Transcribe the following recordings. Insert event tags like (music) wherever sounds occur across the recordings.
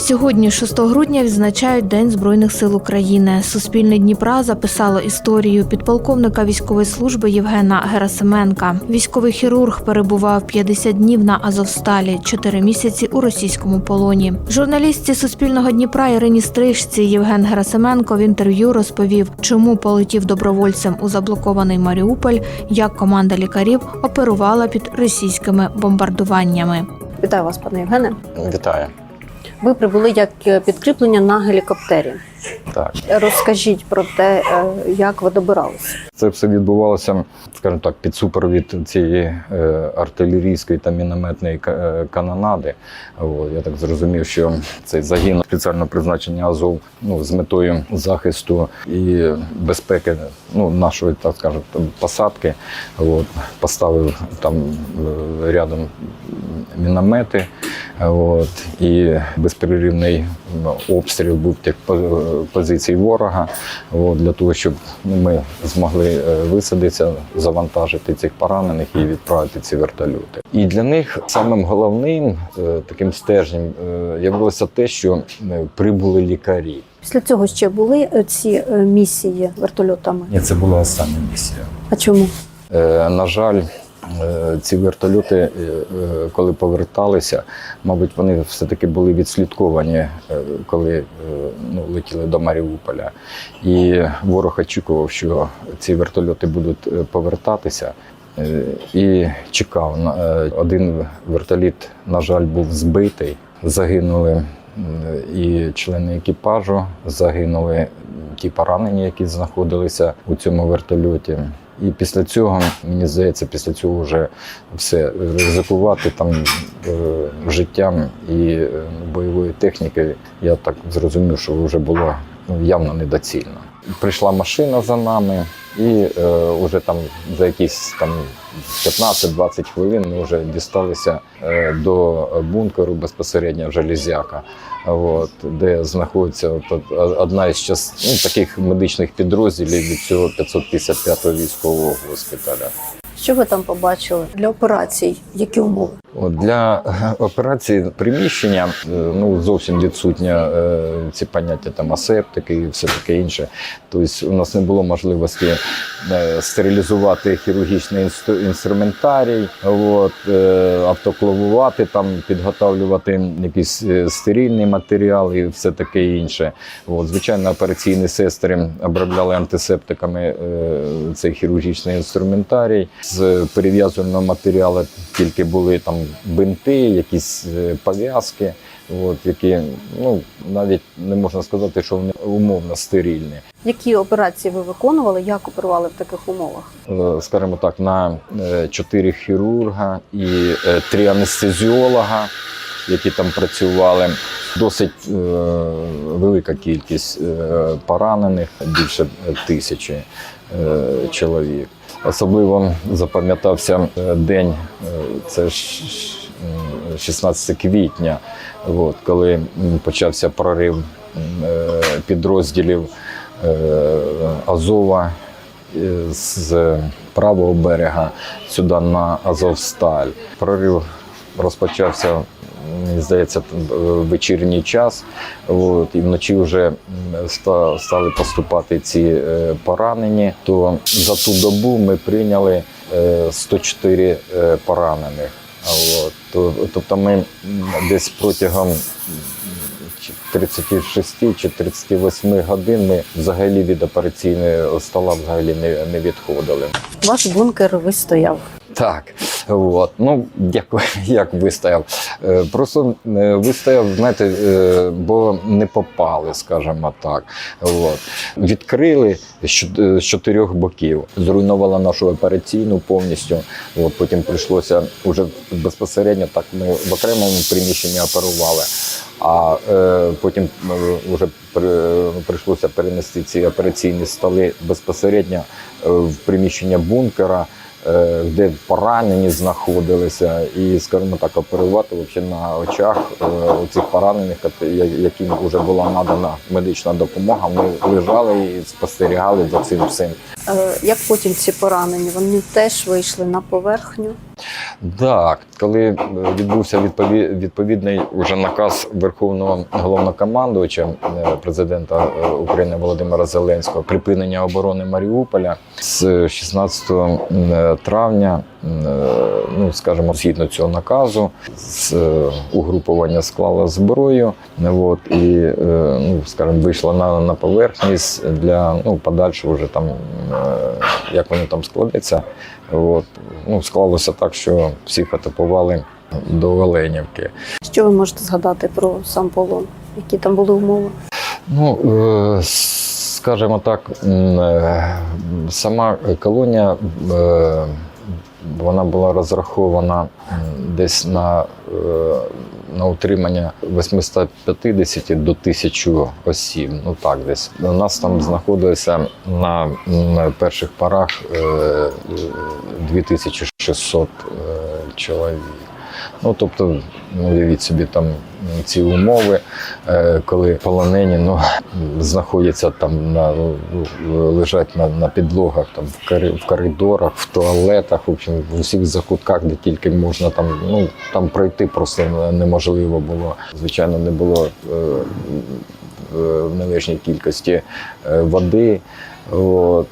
Сьогодні, 6 грудня, відзначають День Збройних сил України. Суспільне Дніпра записало історію підполковника військової служби Євгена Герасименка. Військовий хірург перебував 50 днів на Азовсталі, 4 місяці у російському полоні. Журналістці Суспільного Дніпра Ірині Стрижці Євген Герасименко в інтерв'ю розповів, чому полетів добровольцем у заблокований Маріуполь, як команда лікарів оперувала під російськими бомбардуваннями. Вітаю вас, пане Євгене. Вітаю. Ви прибули як е, підкріплення на гелікоптері. Так, Розкажіть про те, е, як ви добиралися. це все відбувалося, скажімо так, під супровід цієї е, артилерійської та мінометної е, канонади. Я так зрозумів, що цей загін спеціального призначення Азов ну, з метою захисту і безпеки ну, нашої, так скажемо, посадки. От, поставив там рядом міномети. От, і безперервний обстріл був тих по- позицій ворога. От, для того, щоб ми змогли е, висадитися, завантажити цих поранених і відправити ці вертольоти. І для них самим головним е, таким стержнем е, явилося те, що прибули лікарі. Після цього ще були ці місії вертольотами. Ні, це була остання місія. А чому? На жаль, ці вертольоти, е, е, коли поверталися, мабуть, вони все-таки були відслідковані, е, коли е, ну, летіли до Маріуполя. І ворог очікував, що ці вертольоти будуть е, повертатися. Е, І чекав. Е, Один вертоліт, на жаль, був збитий. Загинули і члени екіпажу, загинули ті поранені, які знаходилися у цьому вертольоті. І після цього, мені здається, після цього вже все ризикувати там е, життям і е, бойової техніки, я так зрозумів, що вже було ну, явно недоцільно. Прийшла машина за нами, і е, вже там за якісь там 15-20 хвилин ми вже дісталися е, до бункеру безпосередньо Железяка, от, де знаходиться от, одна із час, ну, таких медичних підрозділів від цього 555-го військового госпіталя. Що ви там побачили для операцій? Які умови? От для е, операції приміщення е, ну зовсім відсутня е, ці поняття там асептики і все таке інше. Тобто у нас не було можливості стерилізувати хірургічний інстру- інструментарій, от, автоклавувати, там підготовлювати якісь е, стерильні матеріали і все таке інше. От, звичайно, операційні сестри обробляли антисептиками цей хірургічний інструментарій. З перев'язувального матеріалу тільки були там бинти, якісь е, пов'язки, от, які ну, навіть не можна сказати, що вони умовно стерильні. Які операції ви виконували? Як оперували в таких умовах? Е, скажімо так, на е, чотири хірурга і три анестезіолога, які там працювали. Досить е, велика кількість е, поранених, більше тисячі е, чоловік. Особливо запам'ятався е, день, е, це ж 16 квітня, от, коли почався прорив е, підрозділів Азова з правого берега сюди на Азовсталь. Прорив розпочався, мені здається, е, вечірній час. От, і вночі вже ста- стали поступати ці е, поранені. То за ту добу ми прийняли е, 104 е, поранених. От, тобто ми десь протягом м, чи 36 чи 38 годин ми взагалі від операційного стола взагалі не, не відходили. Ваш бункер вистояв. Так, от. Ну, як, (laughs) як вистояв? Е, Просто е, вистояв, знаєте, е, бо не попали, скажімо так. От. Відкрили з чотирьох боків, зруйнувала нашу операційну повністю. От. Потім прийшлося вже безпосередньо так ми в окремому приміщенні оперували. А е, потім вже при, прийшлося перенести ці операційні столи безпосередньо в приміщення бункера. Е, де поранені знаходилися, і, скажімо так, оперувати взагалі на очах у цих поранених, яким вже була надана медична допомога. Ми лежали і спостерігали за цим всім. Е, Як потім ці поранені? Вони теж вийшли на поверхню. Так, коли е, відбувся відповідний уже наказ Верховного головнокомандувача е, президента е, України Володимира Зеленського припинення оборони Маріуполя з 16 е, травня, ну скажімо, згідно цього наказу, з е, угрупування склала зброю. е, От, і е, ну, скажімо, вийшла на, на поверхність для ну, подальшого вже там, е, як вони там складеться. От, ну, склалося так, що всіх атакували до Оленівки. Що ви можете згадати про сам полон? Які там були умови? Ну, е, скажімо так, е, сама колонія е, вона була розрахована десь на, е, на утримання 850 до 1000 осіб. Ну так, десь. У нас там знаходилося на, перших парах е, е, 2600 е, чоловік. Ну, тобто, ну, уявіть собі там ці умови, е, коли полонені ну, знаходяться там на ну, лежать на, на підлогах, там в, коридорах, в туалетах, в общем, в усіх закутках, де тільки можна там, ну там пройти просто неможливо було. Звичайно, не було е, в належній кількості е, води. От,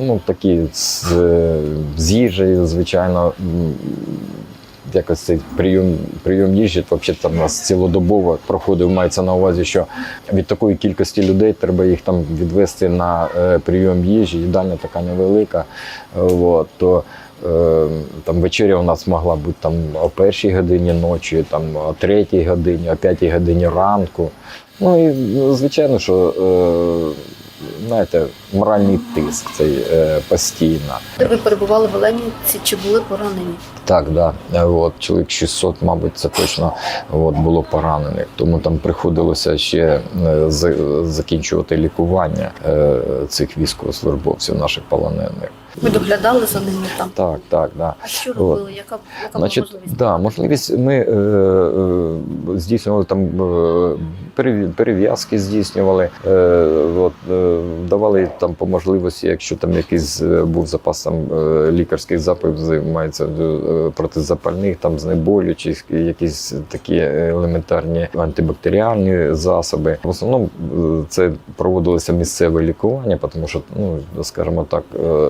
ну, такі з, з їжею, звичайно, якось цей прийом, прийом їжі, взагалі там у нас цілодобово проходив, мається на увазі, що від такої кількості людей треба їх там відвести на е, прийом їжі, їдальня така невелика. е, От, то е, там вечеря у нас могла бути там о першій годині ночі, там о третій годині, о п'ятій годині ранку. Ну і ну, звичайно, що знаєте, моральний тиск цей е, постійно. Ви перебували в Оленівці, чи були поранені? Так, да. Е, От, чоловік 600, мабуть, це точно от, було поранених. Тому там приходилося ще е, закінчувати лікування е, цих військовослужбовців, наших полонених. Ви доглядали за ними там? Так, так, да. А що робили? Яка, яка Значить, була можливість? да, можливість ми е, е, здійснювали там е, перев'язки, здійснювали, е, от, е, давали там по можливості, якщо там якийсь е, був запас там е, лікарських записів, мається е, протизапальних, там знеболючих, якісь такі елементарні антибактеріальні засоби. В основному е, це проводилося місцеве лікування, тому що, ну скажімо так, е,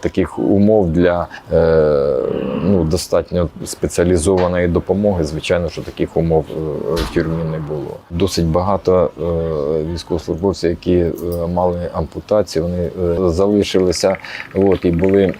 таких умов для е, ну, достатньо спеціалізованої допомоги, звичайно, що таких умов е, в тюрмі не було. Досить багато е, військовослужбовців, які мали ампутації, вони залишилися от, і були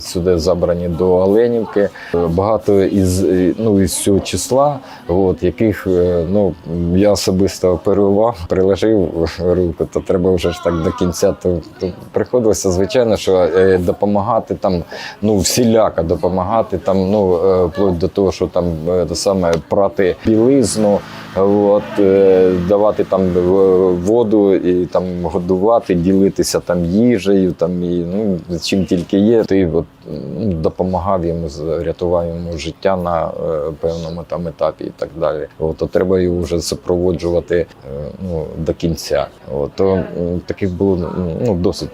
сюди забрані до Оленівки. Багато із, ну, із цього числа, от, яких ну, я особисто оперував, (laughs) приложив руку, то треба вже ж так до кінця. То, то приходилося, звичайно, що е, допомагати там, ну, всіляко допомагати там, ну, е, вплоть до того, що там те саме прати білизну, от, е, давати там воду і там годувати, ділитися там їжею, там і ну чим тільки є. Ти от ну, допомагав йому, рятував йому життя на е, певному там етапі і так далі. От, то треба його вже супроводжувати е, ну, до кінця. От, то таких було ну, досить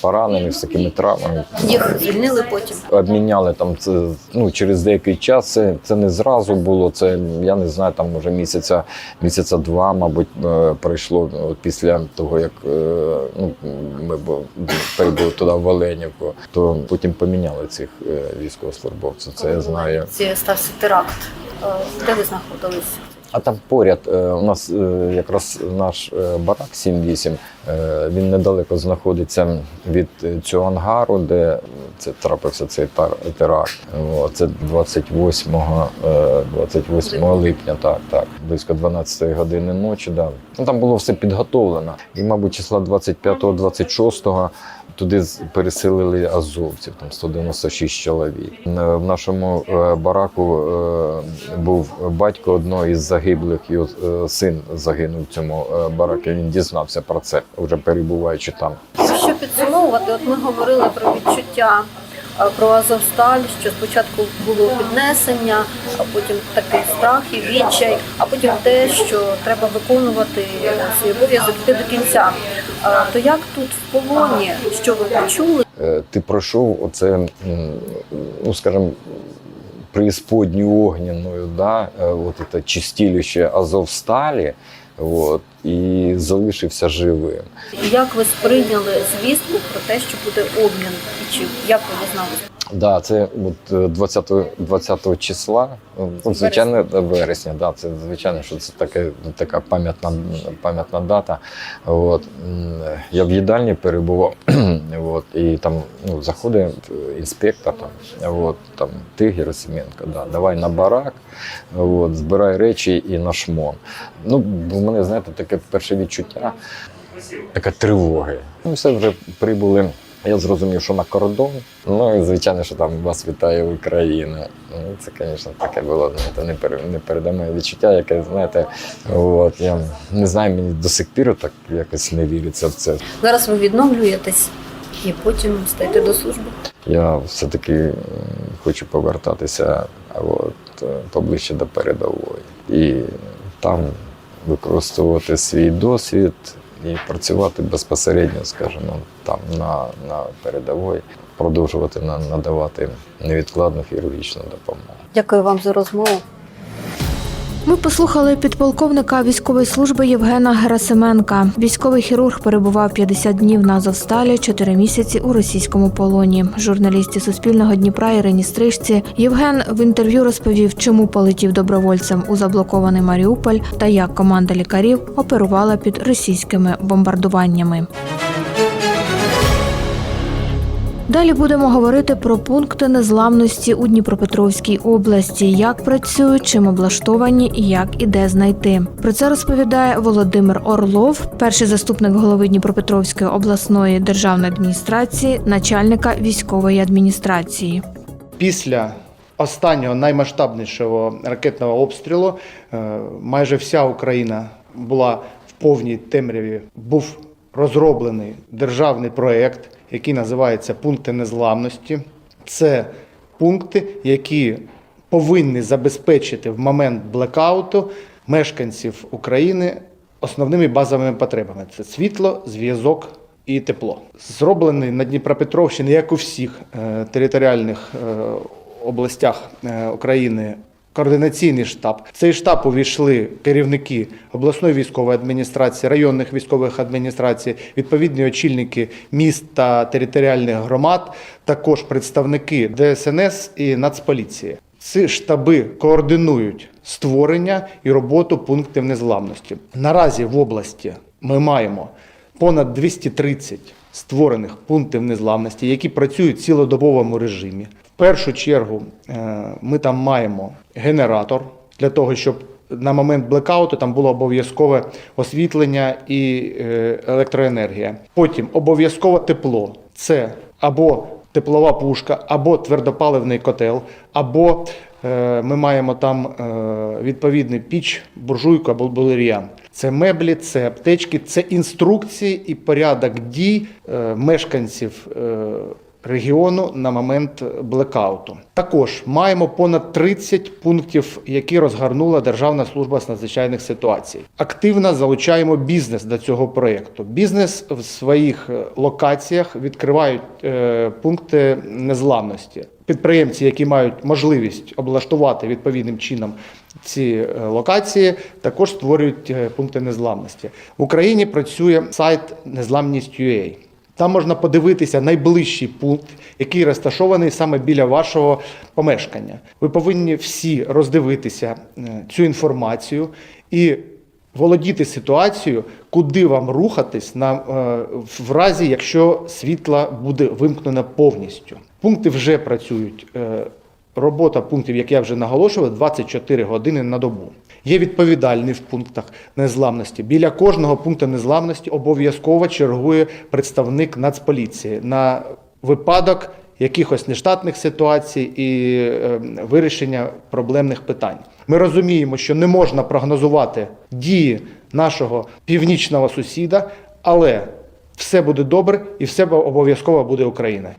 поранених з такими травмами. Їх звільнили потім. Обміняли там це ну через деякий час. Це, це не зразу було. Це я не знаю, там може місяця, місяця два, мабуть, е, пройшло от після того, як е, ну ми бу- перебули туди в Оленівку, то потім поміняли цих е, військовослужбовців. Це я знаю. Це стався теракт. Де ви знаходились? А там поряд е, у нас е, якраз наш е, барак 7-8, е, він недалеко знаходиться від цього ангару, де це трапився цей теракт. Це 28, е, 28 липня, так, так, близько 12 години ночі. Да. Ну, там було все підготовлено. І, мабуть, числа 25-26 Туди переселили азовців, там 196 чоловік. Е, В нашому е, бараку е, був батько одного із загиблих, його син загинув в цьому бараку. Він дізнався про це, вже перебуваючи там. Що підсумовувати, от ми говорили про відчуття про Азовсталь, що спочатку було піднесення, а потім такий страх і відчай, а потім те, що треба виконувати е, свій обов'язок йти до кінця. Е, То як тут в полоні, що ви почули? Е, ти пройшов оце, ну скажімо, преисподню огненную, да, е, от це чистилище Азовсталі, от, і залишився живим. Як ви сприйняли звістку про те, що буде обмін? І чи як ви дізналися? Да, це от е, 20, 20 числа, ну, звичайно, вересня, да, це звичайно, що це таке, така пам'ятна, пам'ятна дата. От, я в їдальні перебував, (clears throat) от, і там ну, заходить інспектор, там, от, там, ти, Герасименко, да, давай на барак, от, збирай речі і на шмон. Ну, мене, знаєте, таке перше відчуття, така тривоги. Ну, все вже прибули. Я зрозумів, що на кордон. Ну і звичайно, що там вас вітає Україна. Ну, це, звісно, таке було знаєте, не непередаме відчуття, яке, знаєте, от я не знаю, мені до сих пір так якось не віриться в це. Зараз ви відновлюєтесь і потім стаєте до служби. Я все-таки хочу повертатися от, е, поближче до передової. І там використовувати свій досвід і працювати безпосередньо, скажімо, там на, на передовій, продовжувати на- надавати невідкладну хірургічну допомогу. Дякую вам за розмову. Ми послухали підполковника військової служби Євгена Герасименка. Військовий хірург перебував 50 днів на Азовсталі, 4 місяці у російському полоні. Журналісті Суспільного Дніпра Ірині Стрижці Євген в інтерв'ю розповів, чому полетів добровольцем у заблокований Маріуполь та як команда лікарів оперувала під російськими бомбардуваннями. Далі будемо говорити про пункти незламності у Дніпропетровській області, як працюють, чим облаштовані і як і де знайти. Про це розповідає Володимир Орлов, перший заступник голови Дніпропетровської обласної державної адміністрації, начальника військової адміністрації. Після останнього наймасштабнішого ракетного обстрілу е, майже вся Україна була в повній темряві. Був розроблений державний проект, який називається Пункти незламності. Це пункти, які повинні забезпечити в момент блекауту мешканців України основними базовими потребами: це світло, зв'язок і тепло. Зроблений на Дніпропетровщині, як у всіх е, територіальних е, областях е, України. Координаційний штаб. В цей штаб увійшли керівники обласної військової адміністрації, районних військових адміністрацій, відповідні очільники міст та територіальних громад, також представники ДСНС і Нацполіції. Ці штаби координують створення і роботу пунктів незламності. Наразі в області ми маємо понад 230 створених пунктів незламності, які працюють в цілодобовому режимі. Першу чергу е, ми там маємо генератор для того, щоб на момент блекауту там було обов'язкове освітлення і е, електроенергія. Потім обов'язково тепло. Це або теплова пушка, або твердопаливний котел, або е, ми маємо там відповідний піч, буржуйку або балеріан. Це меблі, це аптечки, це інструкції і порядок дій мешканців регіону на момент блекауту. Також маємо понад 30 пунктів, які розгорнула Державна служба з надзвичайних ситуацій. Активно залучаємо бізнес до цього проєкту. Бізнес в своїх е, локаціях відкривають е, пункти незламності. Підприємці, які мають можливість облаштувати відповідним чином ці е, локації, також створюють пункти незламності. В Україні працює сайт Незламність.ua. Там можна подивитися найближчий пункт, який розташований саме біля вашого помешкання. Ви повинні всі роздивитися е, цю інформацію і володіти ситуацією, куди вам рухатись на, е, в разі, якщо світла буде вимкнено повністю. Пункти вже працюють. е, Робота пунктів, як я вже наголошував, 24 години на добу. Є відповідальний в пунктах незламності. Біля кожного пункту незламності обов'язково чергує представник Нацполіції на випадок якихось нештатних ситуацій і е, вирішення проблемних питань. Ми розуміємо, що не можна прогнозувати дії нашого північного сусіда, але все буде добре і все обов'язково буде Україна.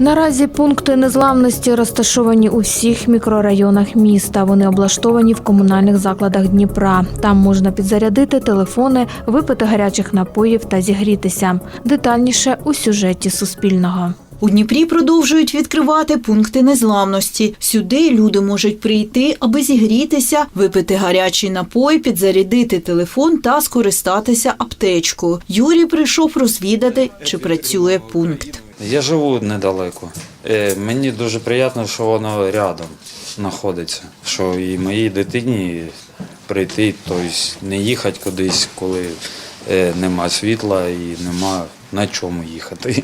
Наразі пункти незламності розташовані у всіх мікрорайонах міста. Вони облаштовані в комунальних закладах Дніпра. Там можна підзарядити телефони, випити гарячих напоїв та зігрітися. Детальніше у сюжеті Суспільного. У Дніпрі продовжують відкривати пункти незламності. Сюди люди можуть прийти, аби зігрітися, випити гарячий напой, підзарядити телефон та скористатися аптечкою. Юрій прийшов розвідати, чи працює пункт. Я живу недалеко. Е, Мені дуже приємно, що воно рядом знаходиться. Що і моїй дитині прийти, тобто не їхати кудись, коли е, нема світла і нема на чому їхати.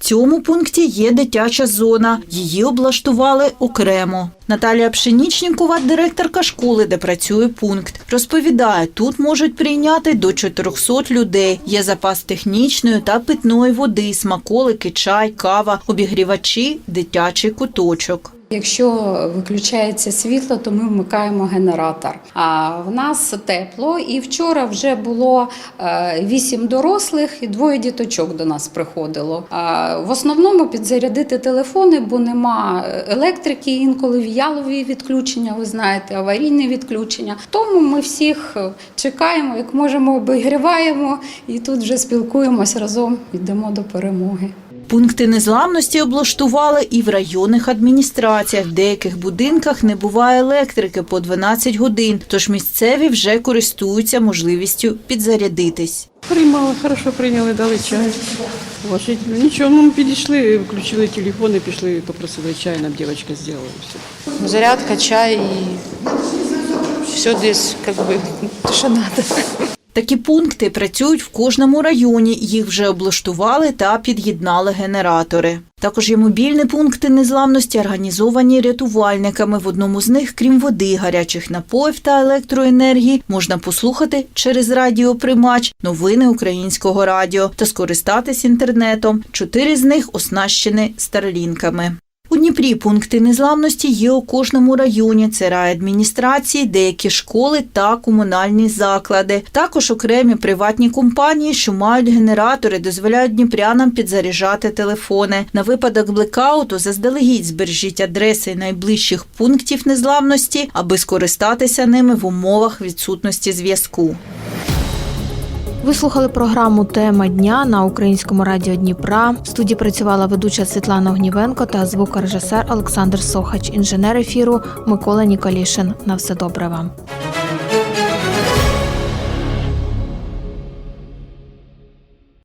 Цьому пункті є дитяча зона. Її облаштували окремо. Наталія Пшенічнікова, директорка школи, де працює пункт, розповідає, тут можуть прийняти до 400 людей. Є запас технічної та питної води, смаколики, чай, кава, обігрівачі, дитячий куточок. Якщо виключається світло, то ми вмикаємо генератор. А в нас тепло, і вчора вже було е, вісім дорослих і двоє діточок до нас приходило. В основному підзарядити телефони, бо нема електрики, інколи віялові відключення, ви знаєте, аварійне відключення. Тому ми всіх чекаємо, як можемо, обігріваємо і тут вже спілкуємось разом, йдемо до перемоги. Пункти незламності облаштували і в районних адміністраціях. В деяких будинках не буває електрики по 12 годин, тож місцеві вже користуються можливістю підзарядитись. Приймали, хорошо прийняли, дали чай. Нічого, ну, ми підійшли, включили телефон і пішли, попросили чай, нам дівчинка зробила. Все. зарядка, чай и все здесь как бы то, что надо. Такі пункти працюють в кожному районі. Їх вже облаштували та під'єднали генератори. Також є мобільні пункти незламності, організовані рятувальниками. В одному з них, крім води, гарячих напоїв та електроенергії, можна послухати через радіоприймач новини українського радіо та скористатись інтернетом. Чотири з них оснащені старлінками. У Дніпрі пункти незламності є у кожному районі. Це райадміністрації, деякі школи та комунальні заклади. Також окремі приватні компанії, що мають генератори, дозволяють дніпрянам підзаряджати телефони. На випадок блекауту заздалегідь збережіть адреси найближчих пунктів незламності, аби скористатися ними в умовах відсутності зв'язку. Ви слухали програму Тема дня на українському радіо Дніпра. В студії працювала ведуча Світлана Огнівенко та звукорежисер Олександр Сохач, інженер ефіру Микола Ніколішин. На все добре вам.